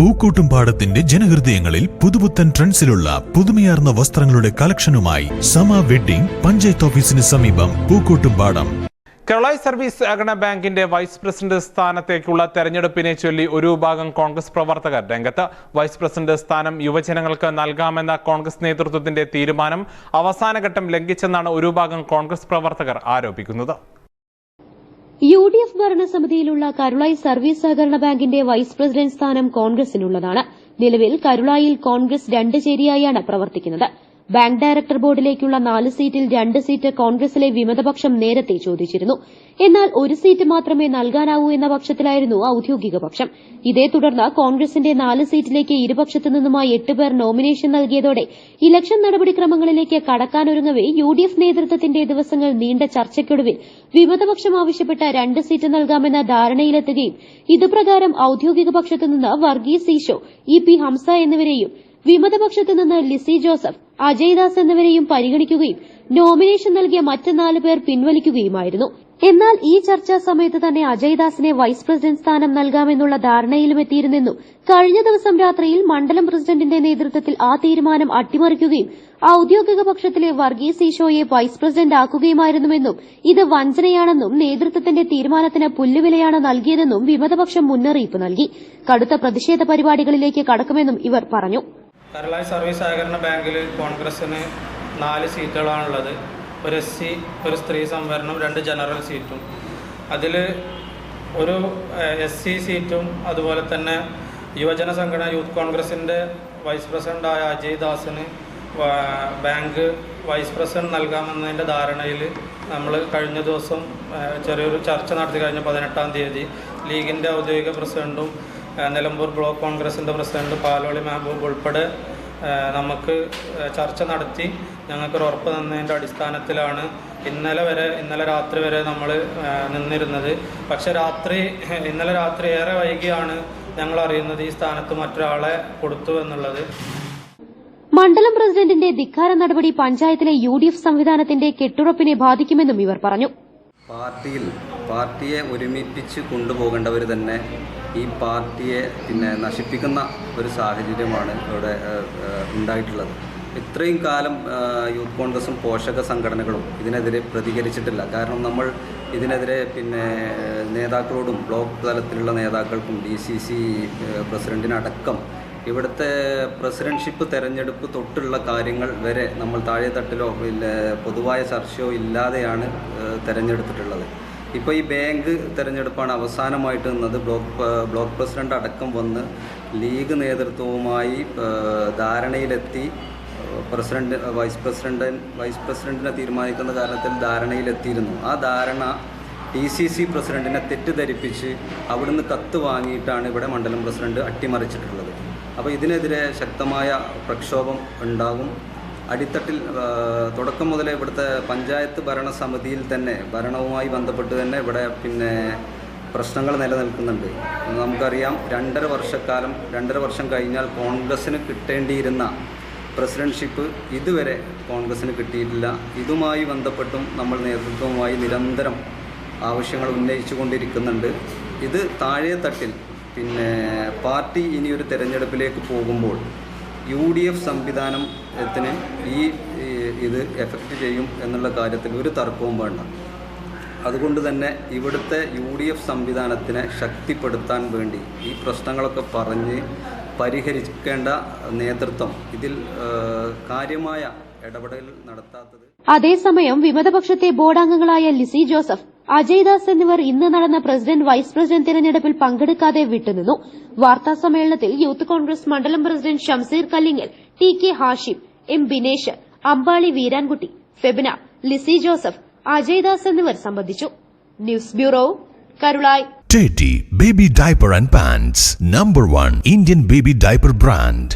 പൂക്കോട്ടുംപാടത്തിന്റെ ജനഹൃദയങ്ങളിൽ പുതുപുത്തൻ ട്രെൻഡ്സിലുള്ള പുതുമയാർന്ന വസ്ത്രങ്ങളുടെ കളക്ഷനുമായി സമ വെഡ്ഡിംഗ് പഞ്ചായത്ത് ഓഫീസിന് സമീപം പൂക്കൂട്ടും പാടം. കേരള സർവീസ് സഹകരണ ബാങ്കിന്റെ വൈസ് പ്രസിഡന്റ് സ്ഥാനത്തേക്കുള്ള തെരഞ്ഞെടുപ്പിനെ ചൊല്ലി ഒരു വിഭാഗം കോൺഗ്രസ് പ്രവർത്തകർ രംഗത്ത്. വൈസ് പ്രസിഡന്റ് സ്ഥാനം യുവജനങ്ങൾക്ക് നൽകാമെന്ന കോൺഗ്രസ് നേതൃത്വത്തിന്റെ തീരുമാനം അവസാനഘട്ടം ലംഘിച്ചെന്നാണ് ഒരു വിഭാഗം കോൺഗ്രസ് പ്രവർത്തകർ ആരോപിക്കുന്നത്. യു ഡി എഫ് ഭരണസമിതിയിലുള്ള കരുളായി സർവീസ് സഹകരണ ബാങ്കിന്റെ വൈസ് പ്രസിഡന്റ് സ്ഥാനം കോൺഗ്രസിനുള്ളതാണ്. നിലവിൽ കരുളായിൽ കോൺഗ്രസ് രണ്ട് ചേരിയായാണ് പ്രവർത്തിക്കുന്നത്. ബാങ്ക് ഡയറക്ടർ ബോർഡിലേക്കുള്ള നാല് സീറ്റിൽ രണ്ട് സീറ്റ് കോൺഗ്രസിലെ വിമതപക്ഷം നേരത്തെ ചോദിച്ചിരുന്നു. എന്നാൽ ഒരു സീറ്റ് മാത്രമേ നൽകാനാവൂ എന്ന പക്ഷത്തിലായിരുന്നു ഔദ്യോഗിക പക്ഷം. ഇതേ തുടർന്ന് കോൺഗ്രസിന്റെ നാല് സീറ്റിലേക്ക് ഇരുപക്ഷത്തു നിന്നുമായി എട്ട് പേർ നോമിനേഷൻ നൽകിയതോടെ ഇലക്ഷൻ നടപടിക്രമങ്ങളിലേക്ക് കടക്കാനൊരുങ്ങവെ യു ഡി എഫ് നേതൃത്വത്തിന്റെ ദിവസങ്ങൾ നീണ്ട ചർച്ചയ്ക്കൊടുവിൽ വിമതപക്ഷം ആവശ്യപ്പെട്ട രണ്ട് സീറ്റ് നൽകാമെന്ന ധാരണയിലെത്തുകയും ഇതുപ്രകാരം ഔദ്യോഗിക പക്ഷത്തുനിന്ന് വർഗീസ് ഈശോ ഇ പി ഹംസ എന്നിവരെയും വിമതപക്ഷത്തു നിന്ന് ലിസി ജോസഫ് അജയ്ദാസ് എന്നിവരെയും പരിഗണിക്കുകയും നോമിനേഷൻ നൽകിയ മറ്റ് നാല് പേർ പിൻവലിക്കുകയുമായിരുന്നു. എന്നാൽ ഈ ചർച്ചാ സമയത്ത് തന്നെ അജയ് ദാസിനെ വൈസ് പ്രസിഡന്റ് സ്ഥാനം നൽകാമെന്നുള്ള ധാരണയിലും എത്തിയിരുന്നെന്നും കഴിഞ്ഞ ദിവസം രാത്രിയിൽ മണ്ഡലം പ്രസിഡന്റിന്റെ നേതൃത്വത്തിൽ ആ തീരുമാനം അട്ടിമറിക്കുകയും ഔദ്യോഗിക പക്ഷത്തിലെ വർഗീസ് ഈശോയെ വൈസ് പ്രസിഡന്റ് ആക്കുകയുമായിരുന്നുവെന്നും ഇത് വഞ്ചനയാണെന്നും നേതൃത്വത്തിന്റെ തീരുമാനത്തിന് പുല്ലുവിലയാണ് നൽകിയതെന്നും വിമതപക്ഷം മുന്നറിയിപ്പ് നൽകി. കടുത്ത പ്രതിഷേധ പരിപാടികളിലേക്ക് കടക്കുമെന്നും ഇവർ പറഞ്ഞു. കേരള സർവീസ് സഹകരണ ബാങ്കിൽ കോൺഗ്രസ്സിന് നാല് സീറ്റുകളാണുള്ളത്. ഒരു എസ് സി ഒരു സ്ത്രീ സംവരണം രണ്ട് ജനറൽ സീറ്റും. അതിൽ ഒരു എസ് സി സീറ്റും അതുപോലെ തന്നെ യുവജന സംഘടന യൂത്ത് കോൺഗ്രസിന്റെ വൈസ് പ്രസിഡന്റായ അജയ് ദാസിന് ബാങ്ക് വൈസ് പ്രസിഡന്റ് നൽകാമെന്നതിന്റെ ധാരണയിൽ നമ്മൾ കഴിഞ്ഞ ദിവസം ചെറിയൊരു ചർച്ച നടത്തി കഴിഞ്ഞ പതിനെട്ടാം തീയതി. ലീഗിന്റെ ഔദ്യോഗിക പ്രസിഡന്റും നിലമ്പൂർ ബ്ലോക്ക് കോൺഗ്രസിന്റെ പ്രസിഡന്റ് പാലോളി മെഹബൂബ് ഉൾപ്പെടെ നമുക്ക് ചർച്ച നടത്തി ഞങ്ങൾക്കൊരു ഉറപ്പ് തന്നതിന്റെ അടിസ്ഥാനത്തിലാണ് ഇന്നലെ വരെ ഇന്നലെ രാത്രി വരെ നമ്മൾ നിന്നിരുന്നത്. പക്ഷെ രാത്രി ഇന്നലെ രാത്രി ഏറെ വൈകിയാണ് ഞങ്ങൾ അറിയുന്നത് ഈ സ്ഥാനത്ത് മറ്റൊരാളെ കൊടുത്തു എന്നുള്ളത്. മണ്ഡലം പ്രസിഡന്റിന്റെ ധിക്കാര നടപടി പഞ്ചായത്തിലെ യു ഡി എഫ് സംവിധാനത്തിന്റെ കെട്ടുറപ്പിനെ ബാധിക്കുമെന്നും ഇവർ പറഞ്ഞു. പാർട്ടിയിൽ പാർട്ടിയെ ഒരുമിപ്പിച്ച് കൊണ്ടുപോകേണ്ടവർ തന്നെ ഈ പാർട്ടിയെ പിന്നെ നശിപ്പിക്കുന്ന ഒരു സാഹചര്യമാണ് ഇവിടെ ഉണ്ടായിട്ടുള്ളത്. ഇത്രയും കാലം യൂത്ത് കോൺഗ്രസും പോഷക സംഘടനകളും ഇതിനെതിരെ പ്രതികരിച്ചിട്ടില്ല. കാരണം നമ്മൾ ഇതിനെതിരെ പിന്നെ നേതാക്കളോടും ബ്ലോക്ക് തലത്തിലുള്ള നേതാക്കൾക്കും ഡി സി സി പ്രസിഡന്റിനടക്കം ഇവിടുത്തെ പ്രസിഡൻഷിപ്പ് തെരഞ്ഞെടുപ്പ് തൊട്ടുള്ള കാര്യങ്ങൾ വരെ നമ്മൾ താഴെത്തട്ടിലോ പിന്നെ പൊതുവായ ചർച്ചയോ ഇല്ലാതെയാണ് തിരഞ്ഞെടുത്തിട്ടുള്ളത്. ഇപ്പോൾ ഈ ബാങ്ക് തിരഞ്ഞെടുപ്പാണ് അവസാനമായിട്ട് നിന്നത്. ബ്ലോക്ക് ബ്ലോക്ക് പ്രസിഡന്റ് അടക്കം വന്ന് ലീഗ് നേതൃത്വവുമായി ധാരണയിലെത്തി. പ്രസിഡന്റ് വൈസ് പ്രസിഡന്റ് വൈസ് പ്രസിഡന്റിനെ തീരുമാനിക്കുന്ന കാരണത്തിൽ ധാരണയിലെത്തിയിരുന്നു. ആ ധാരണ ഡി സി സി പ്രസിഡന്റിനെ തെറ്റിദ്ധരിപ്പിച്ച് അവിടുന്ന് കത്ത് വാങ്ങിയിട്ടാണ് ഇവിടെ മണ്ഡലം പ്രസിഡന്റ് അട്ടിമറിച്ചിട്ടുള്ളത്. അപ്പോൾ ഇതിനെതിരെ ശക്തമായ പ്രക്ഷോഭം ഉണ്ടാകും. അടിത്തട്ടിൽ തുടക്കം മുതലേ ഇവിടുത്തെ പഞ്ചായത്ത് ഭരണസമിതിയിൽ തന്നെ ഭരണവുമായി ബന്ധപ്പെട്ട് തന്നെ ഇവിടെ പിന്നെ പ്രശ്നങ്ങൾ നിലനിൽക്കുന്നുണ്ട്. നമുക്കറിയാം രണ്ടര വർഷക്കാലം രണ്ടര വർഷം കഴിഞ്ഞാൽ കോൺഗ്രസ്സിന് കിട്ടേണ്ടിയിരുന്ന പ്രസിഡൻഷിപ്പ് ഇതുവരെ കോൺഗ്രസ്സിന് കിട്ടിയിട്ടില്ല. ഇതുമായി ബന്ധപ്പെട്ടും നമ്മൾ നേതൃത്വവുമായി നിരന്തരം ആവശ്യങ്ങൾ ഉന്നയിച്ചു കൊണ്ടിരിക്കുന്നുണ്ട് ഇത് താഴെ തട്ടിൽ പിന്നെ പാർട്ടി ഇനി ഒരു തെരഞ്ഞെടുപ്പിലേക്ക് പോകുമ്പോൾ യു ഡി എഫ് സംവിധാനത്തിന് ഈ ഇത് എഫക്റ്റ് ചെയ്യും എന്നുള്ള കാര്യത്തിൽ ഒരു തർക്കവും വേണ്ട. അതുകൊണ്ട് തന്നെ ഇവിടുത്തെ യു ഡി എഫ് സംവിധാനത്തിനെ ശക്തിപ്പെടുത്താൻ വേണ്ടി ഈ പ്രശ്നങ്ങളൊക്കെ പറഞ്ഞ് പരിഹരിക്കേണ്ട നേതൃത്വം ഇതിൽ കാര്യമായ ഇടപെടൽ നടത്താത്തത് അതേസമയം വിമതപക്ഷത്തെ ബോർഡംഗങ്ങളായ ലിസി ജോസഫ് അജയ് ദാസ് എന്നിവർ ഇന്ന് നടന്ന പ്രസിഡന്റ് വൈസ് പ്രസിഡന്റ് തിരഞ്ഞെടുപ്പിൽ പങ്കെടുക്കാതെ വിട്ടുനിന്നു. വാർത്താ സമ്മേളനത്തിൽ യൂത്ത് കോൺഗ്രസ് മണ്ഡലം president Shamseer Kallingal T K Hashim M Binesh Ambali Veerankutty Febina Lissy Joseph Ajaydas എന്നിവർ സംബന്ധിച്ചു. News bureau Karulayi. Teddy Baby Diaper and Pants. Number 1 Indian Baby Diaper Brand.